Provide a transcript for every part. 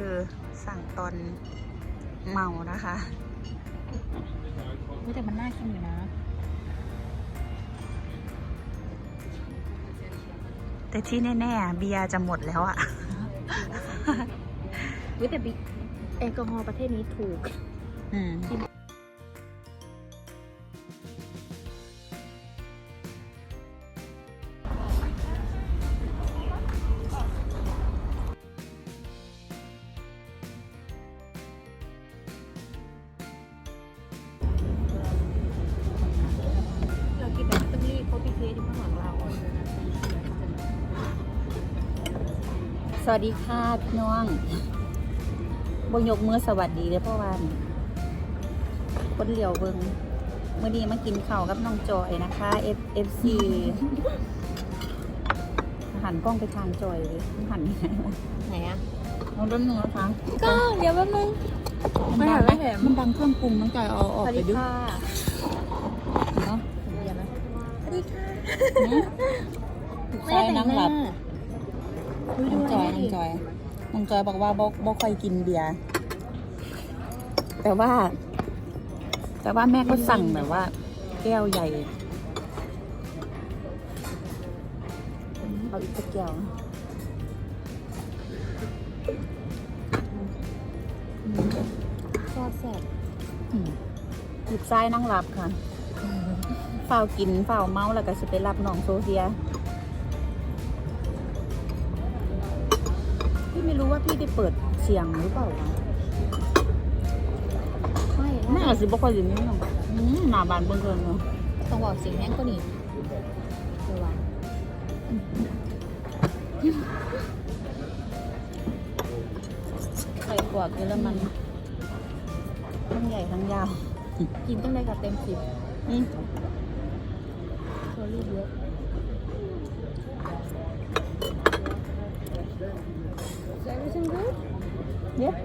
คือสั่งตอนเมานะคะเฮ้ยแต่มันน่ากินอยู่นะ แต่ที่แน่ๆเบียร์จะหมดแล้วอะเฮ้ยแต่บิ๊กแอลกอฮอล์ประเทศนี้ถูก อืม วัสดีค่ะพี่น้องบยกมือสวัสดีเลยเพราะว่าคนเหลียวเบิงเมื่อนี้มากินข้าวกับน้องจอยนะคะ F F C หันกล้องไปทางจอยเลยหันยังไงวะไหนอะมองด้านนู้นนะคะก็เดี๋ยวแป๊บนึงมันดังไม่เห็นมันดังเครื่องปรุงน้องจอยเอาออกไปดูเนาะเดี๋ยวนะสวัสดีค่ะใช่นั่งหลับดู น้ดูองจอยดิน้องจอยน้องจอยบอกว่าบ่บ่ค่อยกินเบียร์แต่ว่า แต่ว่าแม่ก็สั่งแบบว่า แก้วใหญ่ เอาอีกสักแก้วชอบแซ่บอืมหยิบซ้ายนั่งหลับค่ะเฝ้าวกินเฝ้าวเมาแล้วก็จะไปรับน้องโซเฟีย พี่ไม่รู้ว่าพี่ไปเปิดเสียงหรือเปล่าวะไม่แม่อาจสิบ่ค่อยอยู่นี่หรอกอืมหน้าบานเบิ่งเกินเนาะต้องบอกเสียงแห้งก็นี่เดี๋ยววะไข่กวกเยอรมันทั้งใหญ่ทั้งยาว กินต้องได้กับเต็มสิบอืมโซลี่เยอะ เย็บ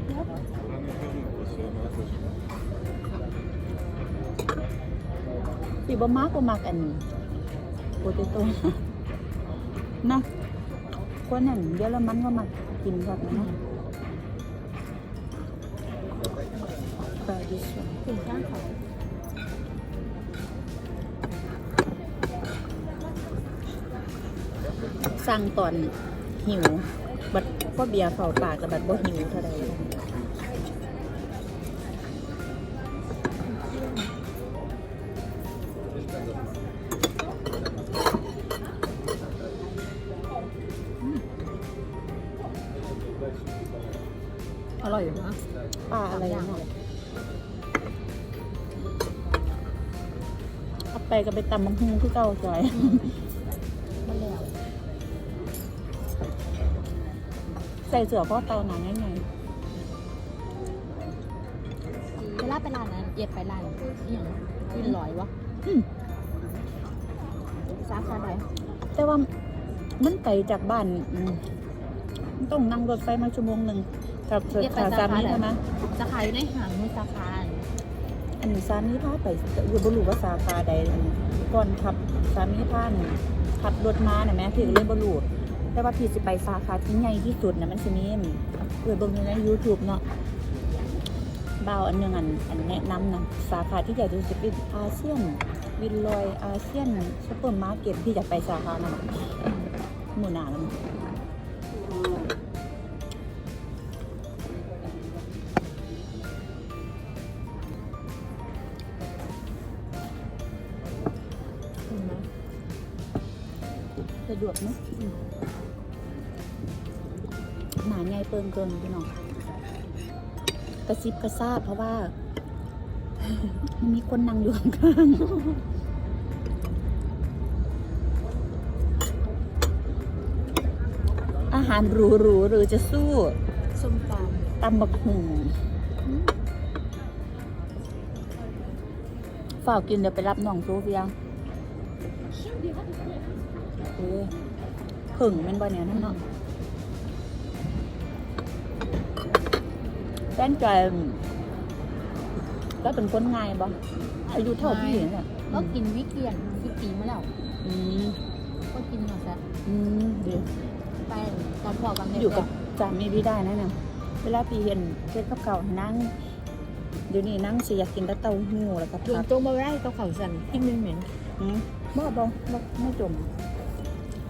สีบ่มากบ่มากอันโปเตโต้นะคนนั่นเยอรมันก็มักกินครับนะไปดิสถึงข้างเขาสั่งตอนหิว บัดพ่อเบียร์เฝ้าปากกับบัดบ่หิวเท่าใดอร่อยอยู่นะปลาอะไรอย่างเงี้ยเอาไปก็ไปตำมังฮูคือเก่าจอย ส่เสื้อพ่อเตาหนังยังไงเวลาไปร้านนั้นเย็ดไปร้านนี่อย่างกินลอยวะอืมสาขาไหนแต่ว่ามันไกลจากบ้านอืมมันต้องนั่งรถไฟมาชั่วโมงหนึ่งกับสาสามีใช่ไหมสาขาอยู่ในหางมือสาขาอันนี้สามีพาไปอยู่บรูว่าสาขาใดอันนี้ก่อนขับสามีพาหนขับรถมาน่ะแม่พี่ก็เลยบรู แต่ว่าพี่สิไปสาขาที่ใหญ่ที่สุดนะมันสิมีเออเบิ่งอยู่ใน YouTube เนาะเบาอันหนึงอันอันแนะนำนะสาขาที่ใหญ่ที่สุดเป็นอาเซียน วินลอยอาเซียนซุปเปอร์มาร์เก็ตพี่จะไปสาขานั้นหมู่หนาแล้วมั้งเห็นสะดวกเนอะหน ไงเปิงเกินพี่น้องกระซิบกระซาบเพราะว่า มันมีคนนั่งอยู่ข้างอาหารหรูๆหรือจะสู้ส้มตตำบักหุ่งฝากกินเดี๋ยวไปรับน้องโซเฟียเออผึ่งมันบ่เนี่ยนั่นเนาะ แฟนจอยก็เป็นคนง่ายบ่อายุเท่าพี่เนี่ยำก็กินวิกเกียนวิกปีมาแล้วอืมก็กินมาซะอืมดีไปตอนพอกันอยู่กับสามีพี่ได้นะเนี่ยเวลาพี่เห็นเฮ็ดกับข้าวให้นั่งเดี๋ยวนี้นั่งสิอยากกินแต่เต้าหู้แล้วก็ดวผังกจงมาได้กับเขาสั่นกินเหม็นเหม็นอืมบ่บ่บ่ไม่จม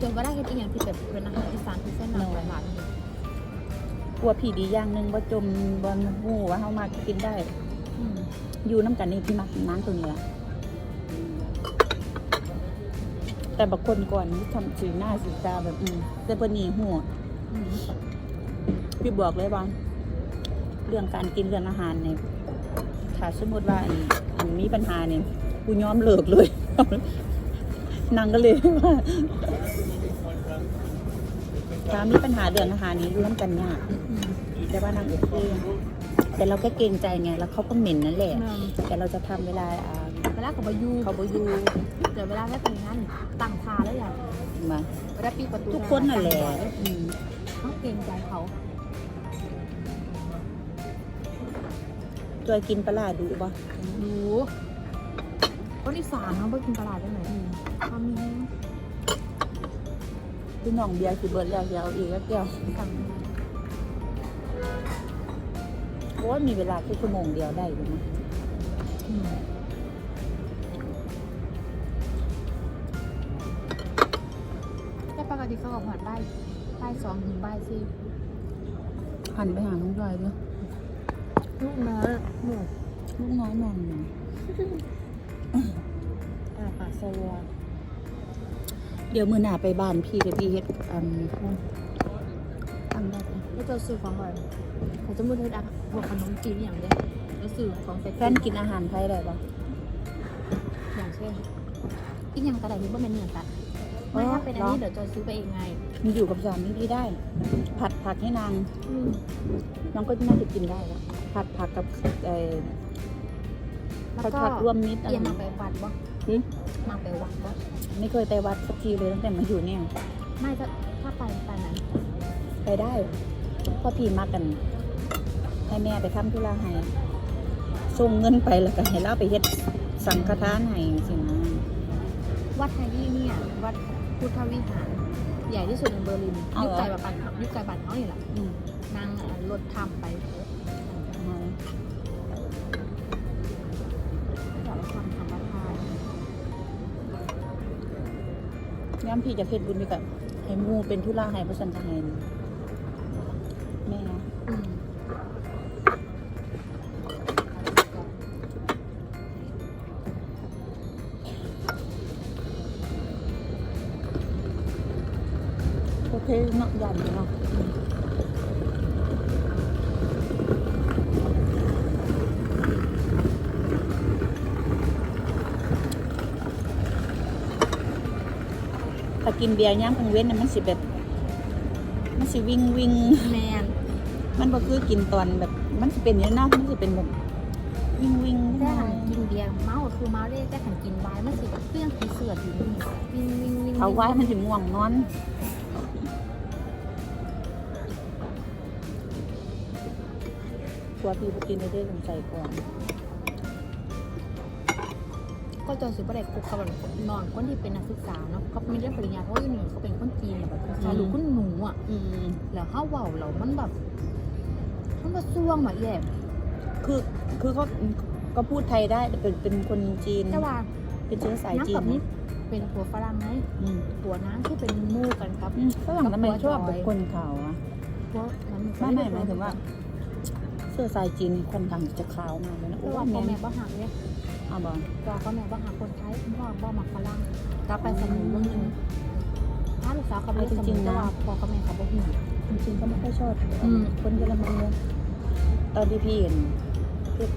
จนมาได้เฮ็ดอีหยังที่แบบเป็นอาหารอีสานที่เส้นหนังหวานๆนี่ก ลัวผีดีอย่างหนึ่งบ่จมบ่ฮู้ว่าเฮามากินได้อยู่น้ำกันนี่พี่มักนั่งตรงนี้ละแต่บางคนก่อนที่ทำสีหน้าสีตาแบบอืมแต่เพิ่นนี่หัวพี่บอกเลยว่าเรื่องการกินเรื่องอาหารเนี่ยถ้าสมมติว่าอันอันมีปัญหาเนี่ยกูยอมเลิกเลยนางก็เลยว่า ถ้ามีปัญหาเรื่องอาหารนี้ร่วมกันยากอืมแต่ว่านางโอเคแต่เราแค่เกรงใจไงแล้วเขาก็เหม็นนั่นแหละแม่นแต่เราจะทำเวลาอ่าเวลาเขาบอยูเขาบอยู่เดี๋ยวเวลาได้ไปงานตั้งทาแล้วอย่างมาเวลาปีประตูทุกคนนั่นแหละอืมเขาเกรงใจเขาจอยกินปลาร้าดูปะดูคนอีสานเขาไปกินตลาดได้ไหมเขามี พี่น้องเบียร์คือเบิร์ดแล้วอยากเอาอีกแล้วแก้วสั่งเพราะว่ามีเวลาแค่ชั่วโมงเดียวได้อยู่นะอืมแต่ปกติเขาออกหอดไล่ไล่สองถึงบ่ายสี่หันไปหาน้องจอยด้วยลูกน้อยหนูลูกน้อยนอนอยู่อ่าปากสวอ เดี๋ยวมือหน้าไปบ้านพี่เดี๋ยวพี่เฮ็ดอันตั้งได้ปะแล้วจะซื้อของอะไรเขาจะมือเทดักพวกขนมจีนอย่างเดียวแล้วซื้อของไปแฟนกินอาหารไทยได้ปะอย่างเช่นอีกอย่างกระไดที่ว่าเป็นเนื้อตัดไม่ถ้าเป็นอันนี้เดี๋ยวจะซื้อไปเองไง มีอยู่กับสามีพี่ได้ ผัดผักให้นางอืมน้องก็น่าจะกินได้แล้วผัดผักกับเอ่อแล้วผัดก็ผักรวมมิตรอะไรเอียนมาไปวัดบ่ หึมาไปวัดบ่ไม่เคยไปวัดสักทีเลยตั้งแต่มาอยู่เนี่ย ไม่ถ้าถ้าไปไปนั้น ไปได้เพ่อพี่มากัน ให้แม่ไปทำธุระให้ส่งเงินไปแล้วก็ให้เราไปเฮ็ดสังฆทานให้สินะวัดไทยี่เนี่ย วัดพุทธวิหาร ใหญ่ที่สุดในเบอร์ลินอยุคไกลแบบปันยุคไกลบันเขานี่แหละอืมนางอะรถทำไป ย้ำพี่จะเฮ็ดบุญด้วยกับให้หมูเป็นธุระให้พระสันทให้แม่อืมโอเคเนาะยันเนาะ กินเบียร์ย่างกลางเว้นน่ะมันสิแบบมันสิวิ่งวิ่งแมนมันบ่คือกินตอนแบบ มันสิเป็นอย่างนั้นเนาะมันสิเป็นแบบวิ่งวิ่งแต่หันกินเบียร์เมาก็คือเมาได้แต่หันกินไวน์มันสิเครื่องผีเสืออยู่นี่วิ่งวิ่งวิ่งเขาไว้มันสิง่วงนอนตัวพี่บ่กินได้สงสัยก่อน ก็จนสุดประเด็กคุกเขาแบบนอนคนที่เป็นนักศึกษาเนาะเขาไม่ได้ปริญญาเพราะว่าอยู่นี่เขาเป็นคนจีนเนี่ยแบบชาลูกคุณหนูอะอืมแล้วเขาเว้าเรามันแบบมันมาซ่วงมาแย่คือคือเขาก็พูดไทยได้แต่เป็นเป็นคนจีนแต่ว่าเป็นเชื้อสายน้ำจีกับนนี้เป็นผัวฝรั่งไงอืมผัวน้ำที่เป็นมู่กันครับอืมฝรั่งทำไมชอบแบบคนขาวอะผัวมันไม่ไม่หมายถึงว่าเสื้อสายจีนค่อนข้างจะขาวมากเลยนะเพโอ้ราะว่าพ่อแม่แม่บ้าหักเนี่ย เอาบ่พ่อก็แม่บ้าหักคนไทยพ่อพ่อมักฝรั่งกลับไปสมุนเรื่องหนึงถ้าลูกสาวเขาไปสมุนแต่ว่าพ่อกับแม่เขาบ่หูจริงๆก็ไม่ค่อยชอบอืมคนเยอรมันเลยตอนที่พี่เห็นเอก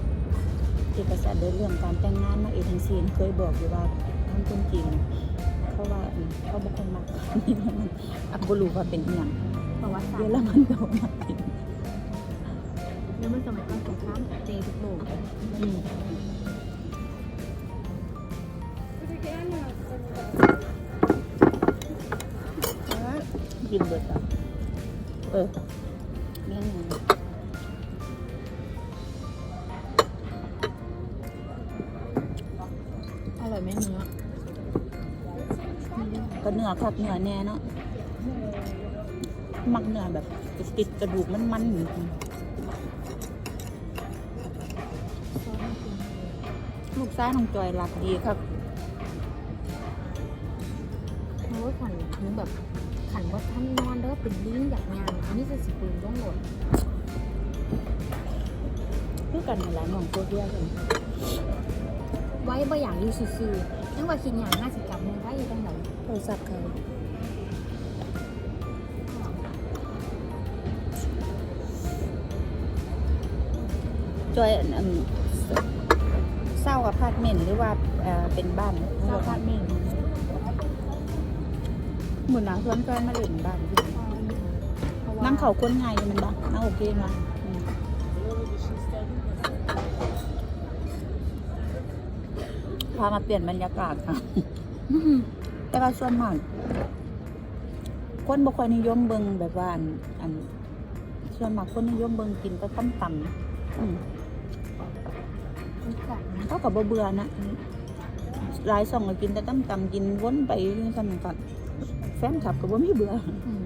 เอกสารเดินเรื่องการแต่งงานมาเอเจนซีนเคยบอกอยู่ว่าทางคนจีนเขาว่าอืมเขาบอกคนมักนี่มันอักบรูว่าเป็นอหย่างประวัติศาสเยตอร์รมันก็ว่ามักเป็นแล้วมันสมัยก่อนสงครามตีทุกโลกอืมกิ เออเรื่องนี้อร่อยไหมเนื้อก็เนื้อครับเนื้อแน่เนาะมักเนื้อแบบติดกระดูกมันมันหนึ่ลูกซ้ายของจอยหลักดีครับโอ้ยขวันถึงแบบ ขันว่าท่านนอนเด้อเป็นลิ้นอยากงานอันนี้จะสิปืนต้องหลดคือกันนั่นแหละน้องโซเฟียกันไว้บ่อย่างอยู่ซื่อๆยังว่าคิดอย่างห้าสิบกรัมนึงไว้อยู่ตรงไหนโทรศัพท์เขาจอยอืมเศร้าอพาร์ตเมนต์หรือว่าเอ่อเป็นบ้านสภาพเมน เหมุนหนังสวนจอยมาเล่นบ้านนั่งเขาคนไงมันบ้างนั่งโอเคมาพามาเปลี่ยนบรรยากาศค่ะแต่ว่าส่วนมากคนบ่ค่อยนิยมเบิงแบบว่า อันอันส่วนมากคนนิยมเบิงกินแต่ต้มตำอืมกนะเขากับบเบื่อนะหลายสองก็กินแต่ต้มตำกินวนไปยู่ซั่นก็ แฟนคลับก็บ่มีเบื่ออืม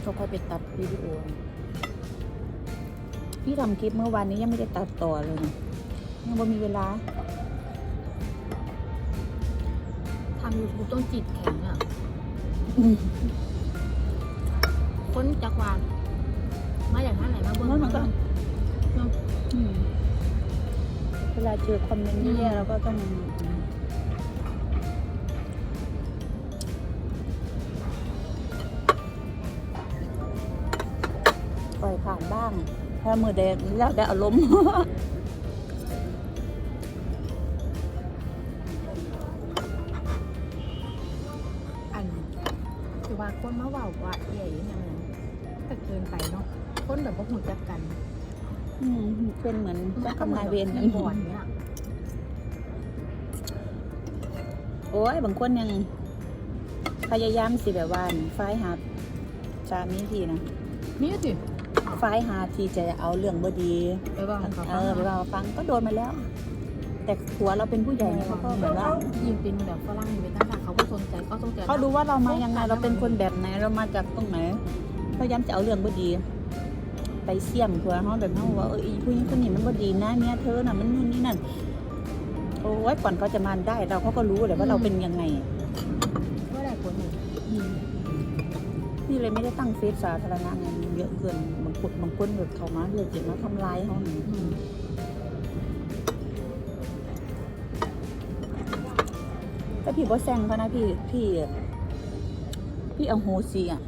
เขาค่อยไปตัดวิดีโอ พี่ทำคลิปเมื่อวานนี้ยังไม่ได้ตัดต่อเลยนะยังบ่มีเวลาทำยูทูบต้องจิตแข็งอะอืมคนจักรวาลมาอย่างนั้นไหนมาเบิ้งแล้วมันก็าเจอคอมเมนต์แย่ๆเราก็ต้องปล่อยผ่านบ้าง ถ้ามือแดงแล้วได้อารมณ์ กรรมนายเวรในบอร์ดเนี่ยโอ้ยบางคนยังพยายามสิแบบว่าไฟล์หาสามีทีนะนี่สิไฟล์หาที่จะเอาเรื่องบดีไปว่าเขาเออเราฟังก็โดนมาแล้ว แต่หัวเราเป็นผู้ใหญ่เนี่ยเขาก็เหมือนว่ายิงเป็นแบบฝรั่งอยู่ในต่างชาติเขาก็สนใจเขาสนใจเขาดูว่าเรามายังไงเราเป็นคนแบบไหนเรามาจากตรงไหนพยายามจะเอาเรื่องบดี ไปเสี่ยมทัวเขาแบบเขาว่าเอออีผู้หญิงคนนี้มันบดีนะเนี่ยเธอน่ะมันนู่นนี่นั่นโอ้ยก่อนเขาจะมาได้เราเขาก็รู้เลยว่าเราเป็นยังไงว่าได้ผลหนึ่งพี่เลยไม่ได้ตั้งเฟซสาธารณะไงมันเยอะเกินบางคนบางคนแบบเขามาเลือกเจ็บมาทำร้ายเขาหนึ่งอืมแต่พี่บอแซงเขานะพี่พี่ พี่เอาโหสีอะ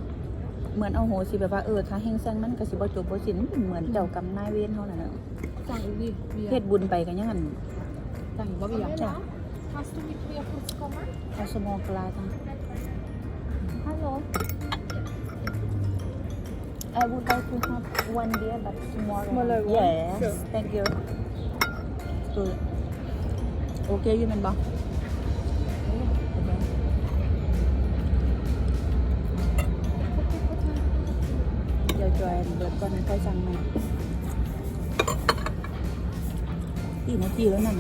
เหมือนเอาโหสีแบบว่าเออถ้าแห้งแซงมันก็สิบ่จบบ่สิ้นมันเป็นเหมือนเจ้ากรรมนายเวรเขาน่ะนะจังอีวีเบียเฮ็ดบุญไปกันยังไงจังอีว่าเบียจ้ะ Hast du mit mir kurz kommen? เอาสมองกลาจัง Hallo. I would like to have one beer but smaller Smaller one? yes Sure. thank you คือโอ จอยเบิดก่อนค่อยสั่งใหม่กี่นาทีแล้วนั่น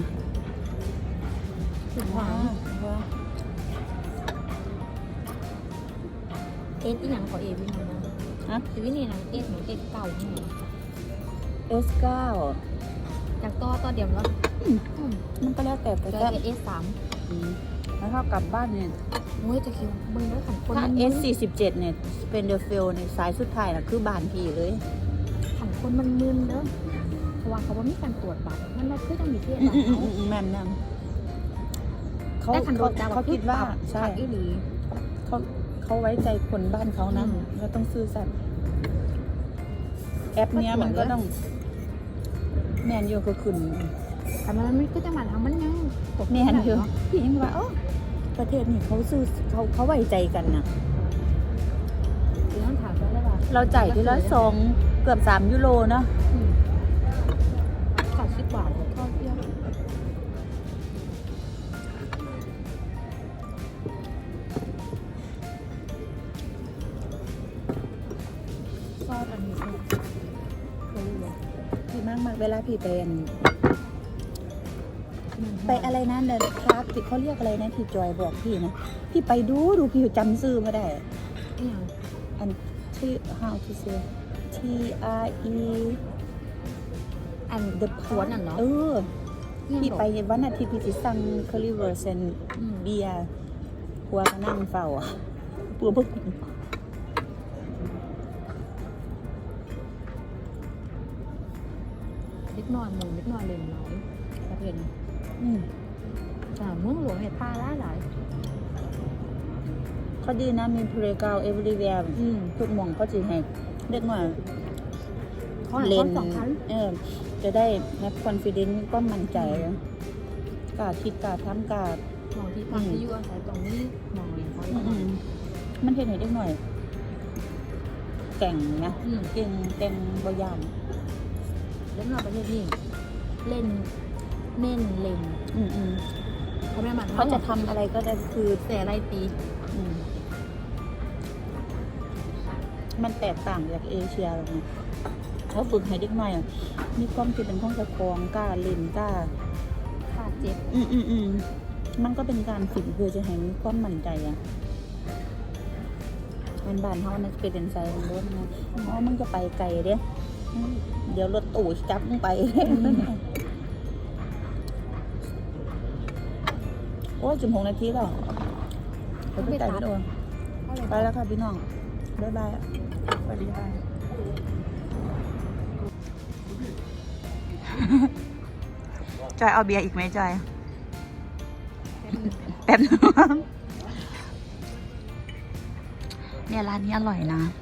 ถึงว้าว่าว้าเอสอีหยังขอเอสวินี่นะฮะเอสวินี่นะเอสเหมือนเอสเก่าที่ S9 จากต่อต่อเดียวแล้วอืมอืมมันก็แล้วแต่แต่เจก็อเอสสามอืมแล้วถ้ากลับบ้านเนี่ย โอ้ยจะคิวมึงด้วยขันคนถ้ามัน S 4 7เนี่ยเป็นเดอะเฟลในสายสุดท้ายนะคือบ้านพี่เลย ขันคนมันมึนเด้อเพราะว่าเขาว่ามีการตรวจบัตรมันเราคือต้องมีเทศอืบัมตรอืมเขาอืมอืมแม่นแม่นเขาแต่ขันโดเขานจับเขาคิดว่าใช่ขันอีหลี เขาเขาไว้ใจคนบ้านเขานะอืม เราต้องซื่อสัตย์แอปเนี้ยมันก็ต้อง แมนอยู่ก็ขึ้นขันมันไม่ก็จะมาทำมันยังตกแมนอยู่พี่ยังว่าเออ ประเทศนี้เขาซื่อเขาเขาไว้ใจกันนะคือต้องถามเขาได้ป่ะเราจ่ายทีละสองเกือบสามยูโรเนาะสามสิบบาทเข้าเที่ยวซอสอันนี้คือเคยรู้พี่มากมากเวลาพี่ไปอันมัน ไปอะไรนะเดินพาร์คที่เขาเรียกอะไรนะที่จอยบอกพี่นะพี่ไปดูดูพี่จำชื่อไม่ได้อหย่างอันชื่อ how to say T R E อัน The สวนน่ะเนาะเออเนี่ยพี่บอกไปวันอาทิตย์พี่สิสั่งคาริเวอร์เซนอืมเบียร์พัวก็นั่งเฝ้าอะปัวพวกเล็กน้อยหมูเล็กน้อยเลยน้อยประเภทนี้ อืมอ่าเมืองหลวงเนี่ยป้าหลายหลายเขาดีนะมีเพลกาวเอเวอร์เวียอืมทุกหมองเขาจีให้เด็กหน่อยเขาให้เลความนสำคัญเออ จะได้แฮปคอนฟิเดนซ์ก็มั่นใจกล้าคิดกล้าทำกล้ามองที่พักที่อยู่อาศัยตรงนี้มองเนี่ยเขาอืมๆมันเห็นให้เด็กหน่อยแก่งนะอืมเก่งเก่งบยานเล็กน้อยประเทศนี้เล่น เน่นเล่นอืมอืมเขาไม่หมันเขาจะทำอะไรก็ได้คือแต่อะไรตีอืมมันแตกต่างจากเอเชียหรอกนะเขาฝึกให้เด็กหน่อยอะมีความคิดเป็นของเจ้าของกล้าเล่นกล้า ขาดเจ็บ อืมอืมอืมมันก็เป็นการฝึกเพื่อจะให้มีความมั่นใจอะมันบานเขานะเป็นเดนไซน์ของรถนะเพราะมันจะไปไกลเด้อืมเดี๋ยวรถตู่จับมึงไป โอ้ยจุ่มหกนาทีแล้วไปไปจ่ายพี่โอนเขาเลยไปแล้วค่ะพี่น้อง บ๊ายบายสวัสดีค่ะจอยเอาเบียร์อีกไหมจอยแป๊บนึงเนี่ยร้านนี้อร่อยนะอ